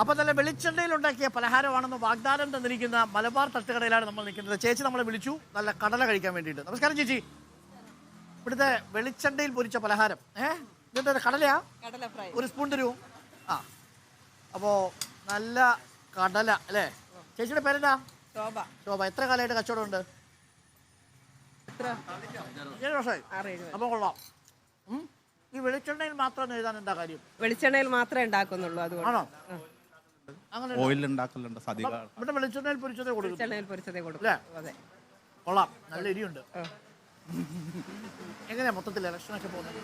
അപ്പൊ നല്ല വെളിച്ചെണ്ണയിൽ ഉണ്ടാക്കിയ പലഹാരമാണെന്ന് വാഗ്ദാനം തന്നിരിക്കുന്ന മലബാർ തട്ടുകടയിലാണ് നമ്മൾ നിൽക്കുന്നത്. ചേച്ചി നമ്മളെ വിളിച്ചു. നല്ല കടല കഴിക്കാൻ വേണ്ടിയിട്ട്. നമസ്കാരം ചേച്ചി. ഇവിടുത്തെ വെളിച്ചെണ്ണയിൽ പൊരിച്ച പലഹാരം. ഏഹ് ഇതെന്താ കടലയാ? ഒരു സ്പൂൺ തരുമോ ആ. അപ്പോ നല്ല കടല അല്ലേ? ചേച്ചിയുടെ പേരെന്താ? ശോഭ. ശോഭ. എത്ര കാലമായിട്ട് കച്ചവടം ഉണ്ട് ഏഴ് വർഷമായി. അപ്പൊ കൊള്ളാം. ഈ വെളിച്ചെണ്ണയിൽ മാത്രം എഴുതാൻ എന്താ കാര്യം? വെളിച്ചെണ്ണയിൽ മാത്രമേ ഉണ്ടാക്കുന്നുള്ളൂ അതുകൊണ്ട്. ആണോ? അങ്ങനെ ഓയിൽ ഉണ്ടാക്കലുണ്ട് സതിക ഇവിടെ വെളിച്ചെണ്ണയിൽ പൊരിച്ചതേ കൊടുക്കും വെളിച്ചെണ്ണയിൽ പൊരിച്ചതേ കൊടുക്കും. അല്ലേ? അതെ. കൊള്ളാം. നല്ല എരിയുണ്ട് എങ്ങനെയാ മൊത്തത്തിൽ ഇലക്ഷനൊക്കെ പോകുന്നത്?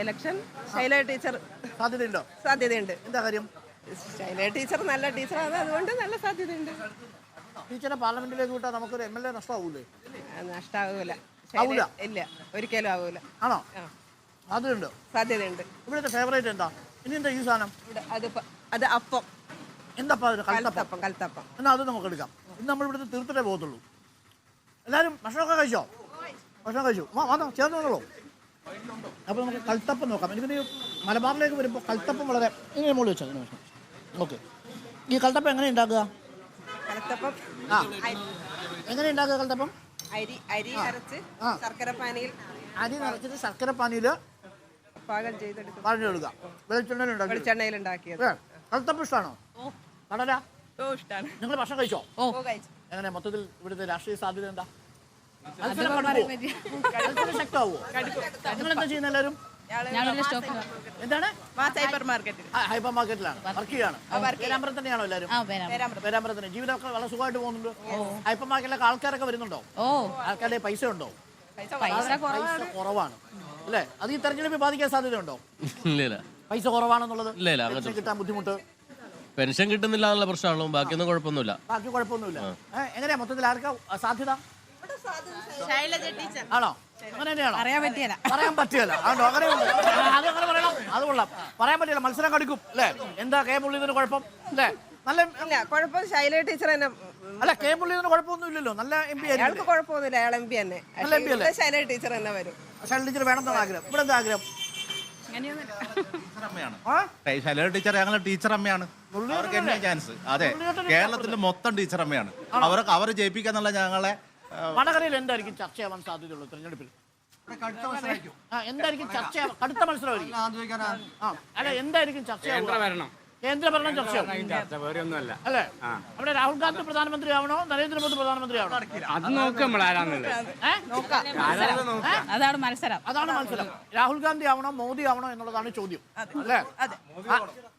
Election Shaila teacher. സാധ്യതയുണ്ടോ? സാധ്യതയുണ്ട്. എന്താ കാര്യം? ശൈല ടീച്ചർ നല്ല ടീച്ചറാണ്. അതുകൊണ്ട് നല്ല സാധ്യതയുണ്ട്. ടീച്ചറെ പാർലമെന്റിലേക്ക് വിട്ടാൽ നമുക്കൊരു എം എൽ എ നഷ്ടമാവൂലേ? ആ, നഷ്ടാവൂല. ആവൂല? ഇല്ല. ഒരിക്കലും ആവൂല. ആണോ? ആ. അതുണ്ട് സാധ്യതയുണ്ട്. ഇവിടുത്തെ ഫേവറേറ്റ് എന്താ? ഇനി എന്താ ഈ സാധനം? ഇവിടെ അത് പ- അത് അപ്പം. എന്താ കൽത്തപ്പം? കൽത്തപ്പം കൽത്തപ്പം. എന്നാ അത് നമുക്ക് എടുക്കാം. ഇന്ന് നമ്മൾ ഇവിടുത്തെ തീർത്തിട്ടേ പോകത്തുള്ളൂ. എല്ലാവരും ഭക്ഷണമൊക്കെ കഴിച്ചോ? ഭക്ഷണം കഴിച്ചു. വാ വന്നോ ചേർന്ന് വന്നോളൂ അപ്പോൾ നമുക്ക് കൽത്തപ്പം നോക്കാം. എനിക്ക് മലബാറിലേക്ക് വരുമ്പോൾ കൽത്തപ്പം വളരെ ഇങ്ങനെ മുകളിൽ വെച്ചാൽ ഓക്കെ. ഈ കൽത്തപ്പം എങ്ങനെ ഉണ്ടാക്കുക? കൽത്തപ്പം ആ. എങ്ങനെ ഉണ്ടാക്കുക കൽത്തപ്പം? അരി അരി അരച്ച്. ശർക്കര പാനിയിൽ അരി നിറച്ചിട്ട് ശർക്കര പാനിയിൽ പാകം ചെയ്തെടുക്കുക പറഞ്ഞെടുക്കുക വെളിച്ചെണ്ണയിൽ ഉണ്ടാക്കി വെളിച്ചെണ്ണയിൽ ഉണ്ടാക്കിയത് കൽത്തപ്പം ഇഷ്ടമാണോ കടല ഓ ഇഷ്ടമാണ് നിങ്ങൾ ഭക്ഷണം കഴിച്ചോ? ഓ. കഴിച്ചു. എങ്ങനെ മൊത്തത്തിൽ ഇവിടുത്തെ രാഷ്ട്രീയ സാധ്യത എന്താ? ശക്തമാവോ? നിങ്ങൾ എന്താ ചെയ്യുന്ന എല്ലാവരും? എന്താണ്? ഹൈപ്പർ മാർക്കറ്റിൽ ഹൈപ്പർ മാർക്കറ്റിലാണ്. വർക്ക് ചെയ്യാണ്. പേരാമ്പ്രം തന്നെയാണോ എല്ലാവരും? പേരാമ്പ്രം. തന്നെ ജീവിതമൊക്കെ വളരെ സുഖമായിട്ട് പോകുന്നുണ്ട്. ഹൈപ്പർ മാർക്കറ്റിലൊക്കെ ആൾക്കാരൊക്കെ വരുന്നുണ്ടോ? ഓ. ആൾക്കാരുടെ പൈസ ഉണ്ടോ? പൈസ കുറവാണ്. അല്ലേ? അത് ഈ തെരഞ്ഞെടുപ്പ് ബാധിക്കാൻ സാധ്യതയുണ്ടോ? പൈസ കുറവാണെന്നുള്ളത് കിട്ടാൻ ബുദ്ധിമുട്ട്. പെൻഷൻ കിട്ടുന്നില്ല എന്നുള്ള പ്രശ്നമാണല്ലോ ബാക്കിയൊന്നും കുഴപ്പമൊന്നുമില്ല. ബാക്കി കുഴപ്പമൊന്നുമില്ല. എങ്ങനെയാ മൊത്തത്തിൽ? ആർക്കാ സാധ്യത? ആണോ? അങ്ങനെ തന്നെയാണോ? അറിയാൻ പറ്റിയല്ല. പറയാൻ പറ്റിയല്ല. ആണോ? അങ്ങനെ ഉണ്ട്. ആ, അത് അങ്ങനെ പറയണം. അത് കൊള്ളാം. പറയാൻ പറ്റില്ല മത്സരം കടിക്കും അല്ലേ? എന്താ കെ മുള്ളിയതിന് കുഴപ്പം? അല്ലേ? നല്ല ഇല്ല കുഴപ്പം ശൈല ടീച്ചർ തന്നെ. അല്ല കെ മുള്ളിയതിന് കുഴപ്പമൊന്നും ഇല്ലല്ലോ നല്ല എം പി അയാൾക്ക് ആയിരിക്കും കുഴപ്പമൊന്നുമില്ല. അയാൾ എം പി തന്നെ. നല്ല പക്ഷേ MP അല്ലേ? ഇവിടെ ശൈല ടീച്ചർ തന്നെ വരും. ശൈലജ ടീച്ചർ വേണമെന്നാണ് ആഗ്രഹം. ഇവിടെ എന്താ ആഗ്രഹം? അമ്മയാണ് ആ? ടീച്ചർ ഞങ്ങളെ ടീച്ചർ അമ്മയാണ്. അവർക്ക് തന്നെ ചാൻസ് അതെ കേരളത്തിലെ മൊത്തം ടീച്ചർ അമ്മയാണ്. അവർക്ക് അവരെ ജയിപ്പിക്കാന്നുള്ള ഞങ്ങളെ വടകരയിൽ എന്തായിരിക്കും ചർച്ചയാവാൻ സാധ്യതയുള്ളൂ തെരഞ്ഞെടുപ്പിൽ? എന്തായിരിക്കും ചർച്ച കടുത്ത മത്സരമായിരിക്കും. ആ അല്ല എന്തായിരിക്കും ചർച്ചയാവുക കേന്ദ്ര വേറെ ഒന്നുമല്ല. അല്ലേ? അവിടെ രാഹുൽ ഗാന്ധി പ്രധാനമന്ത്രി ആവണോ നരേന്ദ്രമോദി പ്രധാനമന്ത്രി ആവണോ അത് നോക്കാം? അതാണ് മത്സരം. അതാണ് മത്സരം. രാഹുൽ ഗാന്ധി ആവണോ? മോദി ആവണോ? എന്നുള്ളതാണ് ചോദ്യം. അല്ലേ?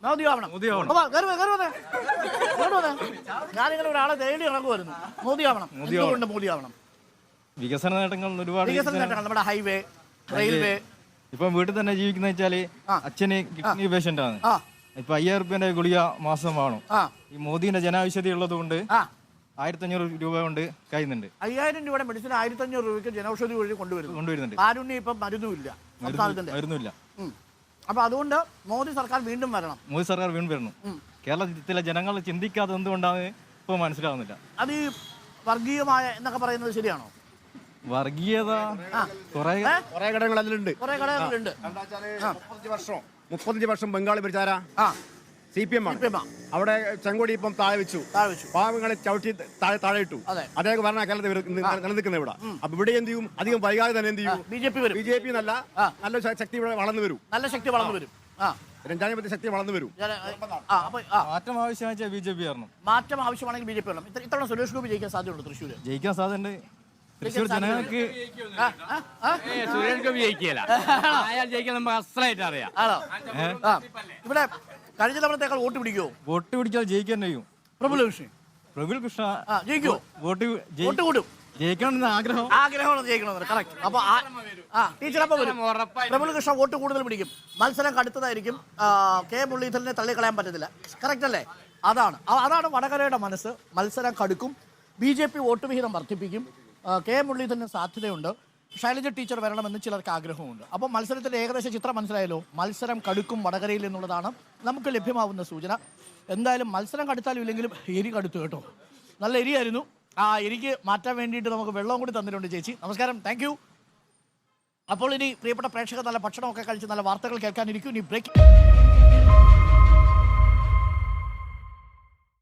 മോദി ആവണം. ഞാനിങ്ങനെ ഒരാളെ തേടി ഇറങ്ങുമായിരുന്നു മോദി ആവണം. എന്തുകൊണ്ട് മോദി ആവണം? വികസന നേട്ടങ്ങൾ ഒരുപാട് വികസന നേട്ടങ്ങൾ. നമ്മുടെ ഹൈവേ റെയിൽവേ. ഇപ്പം വീട്ടിൽ തന്നെ ജീവിക്കുന്ന വെച്ചാൽ. അച്ഛന് കിഡ്നി പേഷ്യന്റ് ആണ്. ആ. ഇപ്പൊ അയ്യായിരം റുപ്യന്റെ ഗുളിക മാസം വേണം. ആ. ഈ മോദിന്റെ ജനാവശ്യത ഉള്ളത് കൊണ്ട് ആ. ആയിരത്തി അഞ്ഞൂറ് രൂപ കൊണ്ട് കഴിയുന്നുണ്ട് അയ്യായിരം രൂപയുടെ മെഡിസിൻ ആയിരത്തി അഞ്ഞൂറ് രൂപയ്ക്ക് ജനൌഷധി വഴി കൊണ്ടുവരുന്നു. കൊണ്ടുവരുന്നുണ്ട്. കാരുണ്യം ഇപ്പം മരുന്നുമില്ല. മരുന്നില്ല. അപ്പൊ അതുകൊണ്ട് മോദി സർക്കാർ വീണ്ടും വരണം. മോദി സർക്കാർ വീണ്ടും വരണം. കേരളത്തിലെ ജനങ്ങൾ ചിന്തിക്കാതെ എന്തുകൊണ്ടാണ് ഇപ്പൊ മനസ്സിലാവുന്നില്ല. അത് ഈ വർഗീയമായ എന്നൊക്കെ പറയുന്നത് ശരിയാണോ? വർഗീയത കുറെ കുറെ ഘടകങ്ങൾ അതിലുണ്ട്. കുറെ ഘടകങ്ങളുണ്ട്. വർഷം. മുപ്പത്തഞ്ച് വർഷം ബംഗാളി ഭരിച്ചാര ആ. സി പി എം ആണ്. അവിടെ ചെങ്കോടി ഇപ്പം താഴെ വെച്ചു. പാവങ്ങളെ ചവിട്ടി താഴെ താഴെ ഇട്ടു. അതെ. അദ്ദേഹം ഭരണ കേരളത്തിൽ നിലനിൽക്കുന്ന ഇവിടെ. അപ്പൊ ഇവിടെ എന്ത് ചെയ്യും? അധികം വൈകാതെ തന്നെ എന്ത് ചെയ്യും? ബി ജെ പി വരും. ബി ജെ പി നല്ല നല്ല ശക്തി ഇവിടെ വളർന്നു വരും. നല്ല ശക്തി വളർന്നു വരും. ആ. രണ്ടാധിപത്യ ശക്തി വളർന്നു വരും. മാറ്റം ആവശ്യമാണെന്ന് ബി ജെ പി മാറ്റം ആവശ്യമാണെങ്കിൽ ബി ജെ പി വരണം. ഇത്ര ഇത്തവണ സുരേഷ് ഗോപി ജയിക്കാൻ സാധ്യതയുണ്ട് തൃശ്ശൂര്? ജയിക്കാൻ സാധ്യതയുണ്ട്. തൃശ്ശൂർ ജനങ്ങൾക്ക്? സുരേഷ് ഗോപി ജയിക്കുകയില്ല. അയാൾ ജയിക്കാൻ നമുക്ക് അറിയാം. ആണോ? ആ ഇവിടെ കഴിഞ്ഞ തവണത്തേക്കാൾ വോട്ട് പിടിക്കുമോ വോട്ട് പിടിച്ചാൽ ജയിക്കാൻ കഴിയും പ്രബുൽ കൃഷ്ണൻ. പ്രബുൽ കൃഷ്ണ ആ ജയിക്കുമോ വോട്ട് ജയി- വോട്ട് കൂടും. ജയിക്കണമെന്ന് ആഗ്രഹം. ആഗ്രഹമാണ് ജയിക്കണമെന്ന് കറക്റ്റ് അപ്പൊ ആ- ആ ടീച്ചർ അപ്പൊ വരും പ്രബുൽ കൃഷ്ണ വോട്ട് കൂടുതൽ പിടിക്കും. മത്സരം കടുത്തതായിരിക്കും. ആ, കെ മുരളീധരനെ തള്ളിക്കളയാൻ പറ്റത്തില്ല. കറക്റ്റ് അല്ലേ? അതാണ്. അ- അതാണ് വടകരയുടെ മനസ്സ്. മത്സരം കടുക്കും. ബി ജെ പി വോട്ട് വിഹിതം വർദ്ധിപ്പിക്കും. കെ മുരളീധരന് സാധ്യതയുണ്ട്. ശൈലജ ടീച്ചർ വരണമെന്ന് ചിലർക്ക് ആഗ്രഹമുണ്ട്. അപ്പോൾ മത്സരത്തിന്റെ ഏകദേശ ചിത്രം മനസ്സിലായല്ലോ? മത്സരം കടുക്കും വടകരയിൽ എന്നുള്ളതാണ് നമുക്ക് ലഭ്യമാവുന്ന സൂചന. എന്തായാലും മത്സരം കടുത്താലും ഇല്ലെങ്കിലും എരി കടുത്തു കേട്ടോ. നല്ല എരിയായിരുന്നു. ആ എരിക്ക് മാറ്റാൻ വേണ്ടിയിട്ട് നമുക്ക് വെള്ളവും കൂടി തന്നിട്ടുണ്ട് ചേച്ചി. നമസ്കാരം. താങ്ക് അപ്പോൾ ഇനി പ്രിയപ്പെട്ട പ്രേക്ഷകർ നല്ല ഭക്ഷണമൊക്കെ കഴിച്ച് നല്ല വാർത്തകൾ കേൾക്കാനിരിക്കും. ഇനി ബ്രേക്ക്